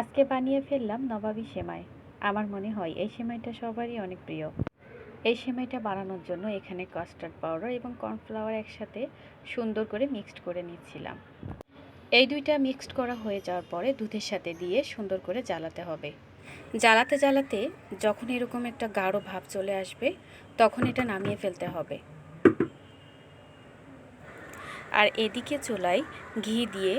আজকে বানিয়ে ফেললাম নবাবী সেমাই। আমার মনে হয় এই সেমাইটা সবারই অনেক প্রিয়। এই সেমাইটা বানানোর জন্য এখানে কাস্টার্ড পাউডার এবং কর্নফ্লাওয়ার একসাথে সুন্দর করে মিক্সড করে নিচ্ছিলাম। এই দুইটা মিক্সড করা হয়ে যাওয়ার পরে দুধের সাথে দিয়ে সুন্দর করে জ্বালাতে হবে। জ্বালাতে জ্বালাতে যখন এরকম একটা গাঢ় ভাব চলে আসবে, তখন এটা নামিয়ে ফেলতে হবে। আর এদিকে চুলায় ঘি দিয়ে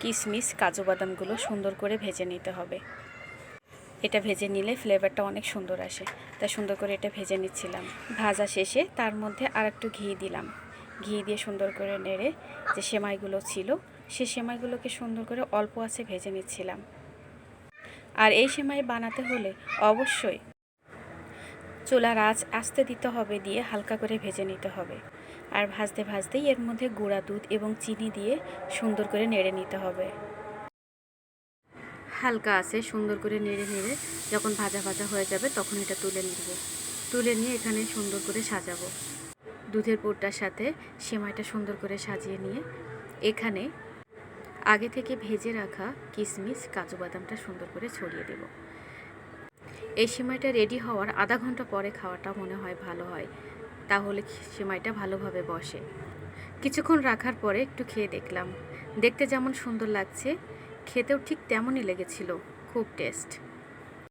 কিশমিশ কাজু বাদামগুলো সুন্দর করে ভেজে নিতে হবে। এটা ভেজে নিলে ফ্লেভারটা অনেক সুন্দর আসে। তাই সুন্দর করে এটা ভেজে নিচ্ছিলাম। ভাজা শেষে তার মধ্যে আর একটু ঘি দিলাম। ঘি দিয়ে সুন্দর করে নেড়ে যে সেমাইগুলো ছিল, সে সেমাইগুলোকে সুন্দর করে অল্প আছে ভেজে নিচ্ছিলাম। আর এই সেমাই বানাতে হলে অবশ্যই চুলার আঁচ আস্তে দিতে হবে দিয়ে হালকা করে ভেজে নিতে হবে। আর ভাজতে ভাজতেই এর মধ্যে গুঁড়া দুধ এবং চিনি দিয়ে সুন্দর করে নেড়ে নিতে হবে। হালকা আছে সুন্দর করে নেড়ে নেড়ে যখন ভাজা ভাজা হয়ে যাবে তখন এটা তুলে নিব। তুলে নিয়ে এখানে সুন্দর করে সাজাবো। দুধের পুরটার সাথে সেমাইটা সুন্দর করে সাজিয়ে নিয়ে এখানে আগে থেকে ভেজে রাখা কিশমিশ কাজু বাদামটা সুন্দর করে ছড়িয়ে দেব। এই সেমাইটা রেডি হওয়ার আধা ঘণ্টা পরে খাওয়াটা মনে হয় ভালো হয়। তাহলে সেমাইটা ভালোভাবে বসে। কিছুক্ষণ রাখার পরে একটু খেয়ে দেখলাম। দেখতে যেমন সুন্দর লাগছে, খেতেও ঠিক তেমনই লেগেছিল। খুব টেস্ট